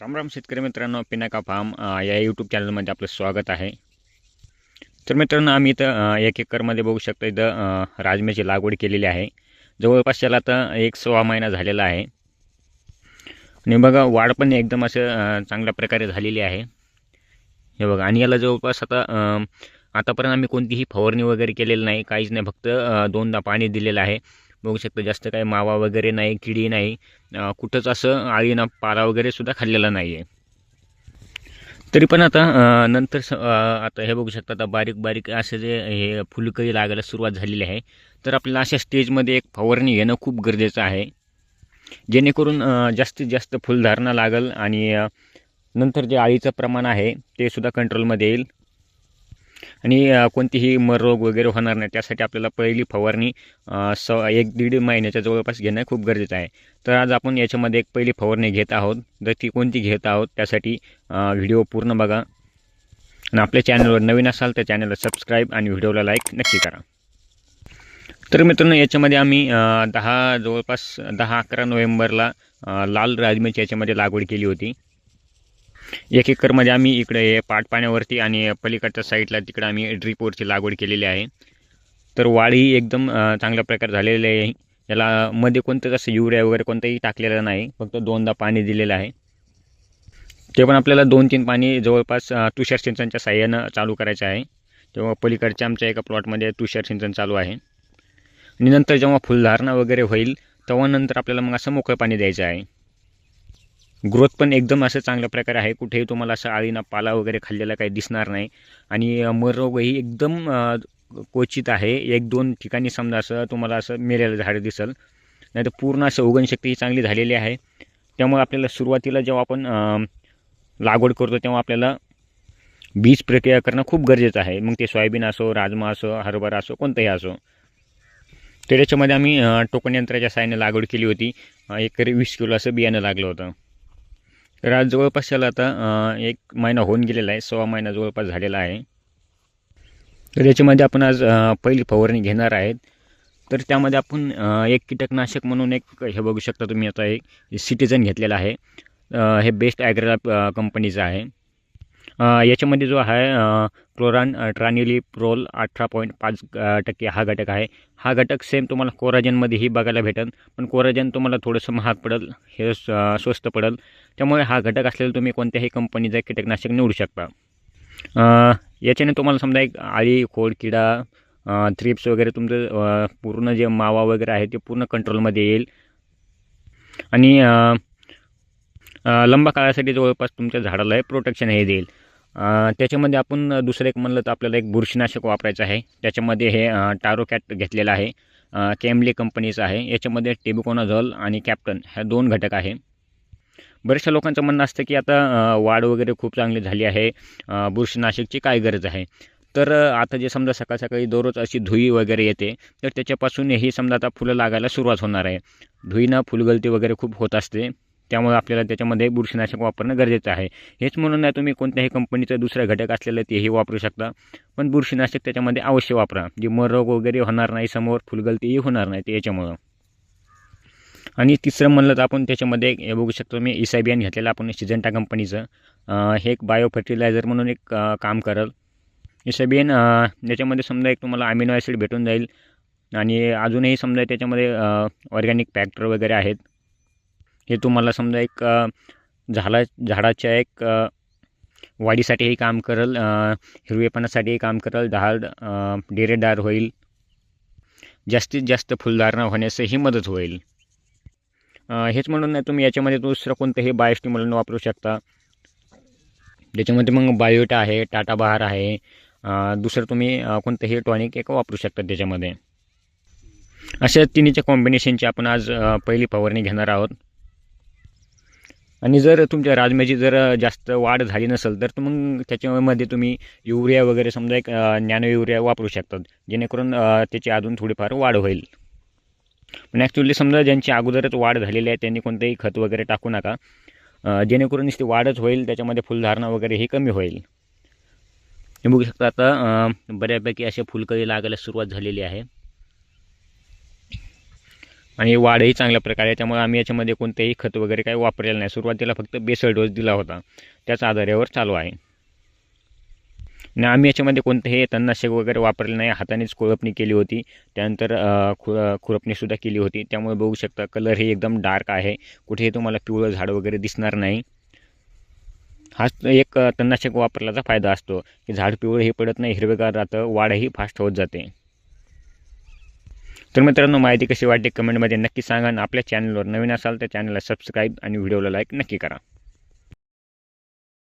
रामराम शेतकरी मित्रांनो पिनाका फार्म या यूट्यूब चॅनलमध्ये आपलं स्वागत आहे. तर मित्रांनो आम्ही इथं एक एकरमध्ये बघू शकतो इथं राजम्याची लागवड केलेली आहे. जवळपास त्याला आता एक सव्वा महिना झालेला आहे. आणि बघा वाढ पण एकदम असं चांगल्या प्रकारे झालेली आहे. हे बघा आणि याला जवळपास आता आतापर्यंत आम्ही कोणतीही फवारणी वगैरे केलेली नाही. काहीच नाही फक्त दोनदा पाणी दिलेलं आहे. बघू शकतो जास्त काही मावा वगैरे नाही किडी नाही कुठंच असं आळीना पाला वगैरे सुद्धा खाल्लेला नाही आहे तरी पण आता नंतर स- आता हे बघू शकता आता बारीक बारीक असे जे हे फुलकळी लागायला सुरुवात झालेली आहे तर आपल्याला अशा स्टेजमध्ये एक फवारणी घेणं खूप गरजेचं आहे. जेणेकरून जास्तीत जास्त फुलधारणा लागल आणि नंतर जे आळीचं प्रमाण आहे ते सुद्धा कंट्रोलमध्ये येईल. आणि कोणतीही मर रोग वगैरे होणार नाही. त्यासाठी आपल्याला पहिली फवारणी स एक दीड महिन्याच्या जवळपास घेणं खूप गरजेचं आहे. तर आज आपण याच्यामध्ये एक पहिली फवारणी घेत आहोत. जर ती कोणती घेत आहोत त्यासाठी व्हिडिओ पूर्ण बघा. आणि आपल्या चॅनलवर नवीन असाल तर चॅनलला सबस्क्राईब आणि व्हिडिओला लाईक नक्की करा. तर मित्रांनो याच्यामध्ये आम्ही दहा जवळपास दहा अकरा नोव्हेंबरला लाल राजमीची याच्यामध्ये लागवड केली होती. एक एकरमध्ये आम्ही इकडे पाटपाण्यावरती पाट पाण्यावरती आणि पलीकडच्या साईडला तिकडे आम्ही ड्रीपवरची लागवड केलेली आहे. तर वाढही एकदम चांगल्या प्रकारे झालेली आहे. याला मध्ये कोणतंच असं युरिया वगैरे कोणतंही टाकलेलं नाही. फक्त दोनदा पाणी दिलेलं आहे. ते पण आपल्याला दोन तीन पाणी जवळपास तुषार सिंचनच्या साह्यानं चालू करायचं आहे. तेव्हा पलीकडच्या आमच्या एका प्लॉटमध्ये तुषार सिंचन चालू आहे. आणि नंतर जेव्हा फुलधारणा वगैरे होईल तेव्हा नंतर आपल्याला मग असं मोकळं पाणी द्यायचं आहे. ग्रोथ पण एकदम असं चांगल्या प्रकारे आहे. कुठेही तुम्हाला असं आळीना पाला वगैरे खाल्लेला काही दिसणार नाही. आणि अ, मर रोगही एकदम क्वचित आहे. एक दोन ठिकाणी समजा असं तुम्हाला असं मेलेलं झाड दिसल. नाही तर पूर्ण असं उगणशक्ती ही चांगली झालेली आहे. त्यामुळे आपल्याला सुरुवातीला जेव्हा आपण लागवड करतो तेव्हा आपल्याला बीज प्रक्रिया करणं खूप गरजेचं आहे. मग ते सोयाबीन असो राजमा असो हरभरा असो कोणतंही असो. तर याच्यामध्ये आम्ही टोकन यंत्राच्या साहाय्याने लागवड केली होती. एक वीस किलो असं बियाणं लागलं होतं. तर आज जवळपास त्याला आता एक महिना होऊन गेलेला आहे सव्वा महिना जवळपास झालेला आहे. तर याच्यामध्ये आपण आज पहिली फवारणी घेणार आहेत. तर त्यामध्ये आपण एक कीटकनाशक म्हणून एक हे बघू शकता तुम्ही आता एक सिटीजन घेतलेलं आहे. हे बेस्ट ॲग्रा कंपनीचं आहे. याच्यामध्ये जो आहे क्लोरान अ, प्रोल अठरा पॉईंट पाच टक्के हा घटक आहे. हा घटक सेम तुम्हाला कोराजनमध्येही बघायला भेटेल पण कोराजन तुम्हाला थोडंसं महाग पडेल हे स- स्वस्त पडेल. त्यामुळे हा घटक असलेला तुम्ही कोणत्याही कंपनीचं कीटकनाशक निवडू शकता. याच्याने तुम्हाला समजा एक आळी खोड किडा थ्रिप्स वगैरे तुमचं पूर्ण जे मावा वगैरे आहे ते पूर्ण कंट्रोलमध्ये येईल. आणि लंबा काळासाठी जवळपास तुमच्या झाडाला हे प्रोटेक्शन हे देईल. त्याच्यामध्ये आपण दुसरं एक म्हणलं तर आपल्याला एक बुरशीनाशक वापरायचं आहे. त्याच्यामध्ये हे टारोकॅट टारो कॅट घेतलेलं आहे. कॅमली कंपनीचं आहे. याच्यामध्ये टेबिकोनाझॉल आणि कॅप्टन ह्या दोन घटक आहे. बऱ्याचशा लोकांचं म्हणणं असतं की आता वाढ वगैरे खूप चांगली झाली आहे. बुरशीनाशकची काय गरज आहे? तर आता जे समजा सकाळ सकाळी दररोज अशी धुई वगैरे येते तर त्याच्यापासून ही समजा आता फुलं लागायला सुरुवात होणार आहे. धुईनं फुलगलती वगैरे खूप होत असते. त्यामुळे आपल्याला त्याच्यामध्ये बुरशीनाशक वापरणं गरजेचं आहे. हेच म्हणून नाही तुम्ही कोणत्याही कंपनीचं दुसरा घटक असलेलं तेही वापरू शकता. पण बुरशीनाशक त्याच्यामध्ये अवश्य वापरा. जे मर रोग वगैरे होणार नाही समोर फुलगळतीही होणार नाही ते याच्यामुळं आणि तिसरं म्हणलं तर आपण त्याच्यामध्ये एक हे बघू शकतो मी इसायबियन घेतलेलं आपण सिजंटा कंपनीचं. हे एक बायो फर्टिलायझर म्हणून एक काम करल. इसायबियन याच्यामध्ये समजा एक तुम्हाला अमिनो ॲसिड भेटून जाईल. आणि अजूनही समजा त्याच्यामध्ये ऑर्गॅनिक फॅक्टर वगैरे आहेत. हे तुम्हाला समजा एक झाला झाडाच्या एक वाढीसाठीही काम करल हिरवेपणासाठीही काम करल झाड डेरेदार होईल जास्तीत जास्त फुलधारणा होण्यासही मदत होईल. हेच म्हणून नाही तुम्ही याच्यामध्ये दुसरं कोणतंही बायोस्टिम्युलन वापरू शकता. त्याच्यामध्ये मग बायोटा आहे टाटा बहार आहे दुसरं तुम्ही कोणतंही टॉनिक एक वापरू शकता त्याच्यामध्ये. अशा तिन्हीच्या कॉम्बिनेशनची आपण आज पहिली फवारणी घेणार आहोत. आणि जर तुमच्या राजम्याची जर जास्त वाढ झाली नसेल तर मग त्याच्यामध्ये तुम्ही युरिया वगैरे समजा एक नॅनो युरिया वापरू शकतात. जेणेकरून त्याची अजून थोडीफार वाढ होईल. पण ॲक्च्युली समजा ज्यांची अगोदरच वाढ झालेली आहे त्यांनी कोणतेही खत वगैरे टाकू नका. जेणेकरून ती वाढच होईल त्याच्यामध्ये फुलधारणा वगैरे ही कमी होईल. हे बघू शकता आता बऱ्यापैकी अशा फुलकळी लागायला सुरुवात झालेली आहे. आणि वाढही चांगल्या प्रकारे त्यामुळे आम्ही याच्यामध्ये कोणतेही खत वगैरे काही वापरलेलं नाही. सुरुवातीला फक्त बेसळ डोस दिला होता. त्याच आधारावर चालू आहे. आणि आम्ही याच्यामध्ये कोणतेही तणनाशक वगैरे वापरले नाही. हातानेच खुरपणी केली होती. त्यानंतर खु खुरपणीसुद्धा केली होती. त्यामुळे बघू शकता कलर हे एकदम डार्क आहे. कुठेही तुम्हाला पिवळं झाड वगैरे दिसणार नाही. हाच एक तणनाशक वापरल्याचा फायदा असतो. की झाड पिवळं हे पडत नाही. हिरवेगार राहतं वाढही फास्ट होत जाते. तर मित्रांनो माहिती कशी वाटते कमेंटमध्ये नक्की सांगा आणि आपल्या चॅनलवर नवीन असाल तर चॅनलला सबस्क्राईब आणि व्हिडिओला लाईक नक्की करा.